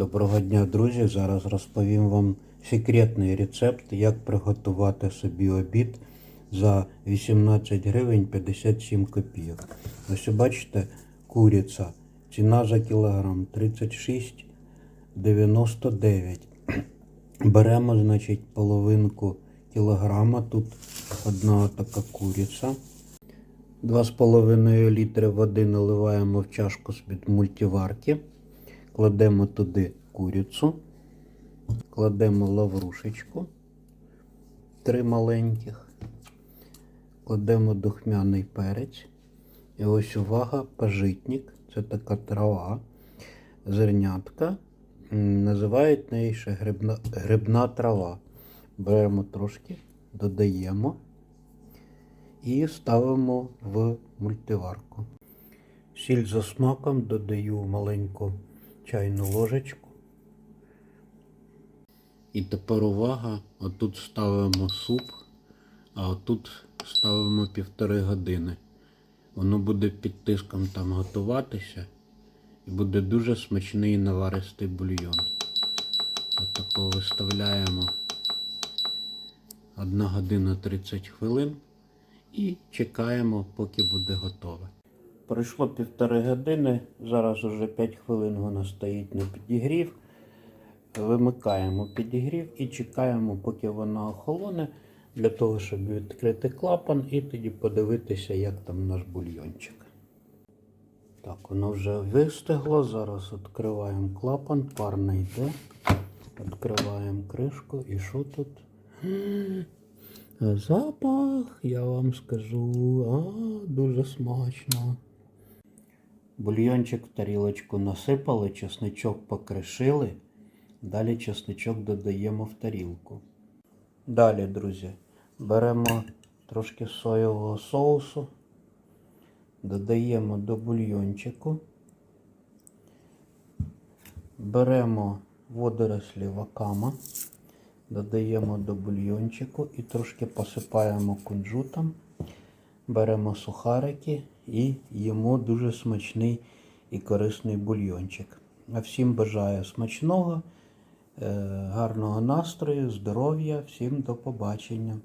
Доброго дня, друзі! Зараз розповім вам секретний рецепт, як приготувати собі обід за 18 гривень 57 копійок. Ось бачите, куриця. Ціна за кілограм 36,99. Беремо, значить, половинку кілограма. Тут одна така куриця. 2,5 літри води наливаємо в чашку з-під мультиварки. Кладемо туди курицю, кладемо лаврушечку, три маленьких, кладемо духмяний перець. І ось увага, пажитник, це така трава, зернятка. Називають неї ще грибна, грибна трава. Беремо трошки, додаємо і ставимо в мультиварку. Сіль за смаком додаю маленьку чайну ложечку. І тепер увага, отут ставимо суп, а отут ставимо півтори години. Воно буде під тиском там готуватися і буде дуже смачний наваристий бульйон. Отако виставляємо 1 година 30 хвилин і чекаємо, поки буде готове. Пройшло півтори години, зараз уже 5 хвилин вона стоїть на підігрів. Вимикаємо підігрів і чекаємо, поки вона охолоне, для того, щоб відкрити клапан і тоді подивитися, як там наш бульйончик. Так, воно вже вистигло. Зараз відкриваємо клапан, пар не йде. Відкриваємо кришку і що тут? Запах, я вам скажу, а, дуже смачно. Бульйончик в тарілочку насипали, чесничок покришили. Далі чесничок додаємо в тарілку. Далі, друзі, беремо трошки соєвого соусу, додаємо до бульйончику. Беремо водорослі вакама, додаємо до бульйончику і трошки посипаємо кунжутом. Беремо сухарики і їмо дуже смачний і корисний бульйончик. А всім бажаю смачного, е, гарного настрою, здоров'я, всім до побачення.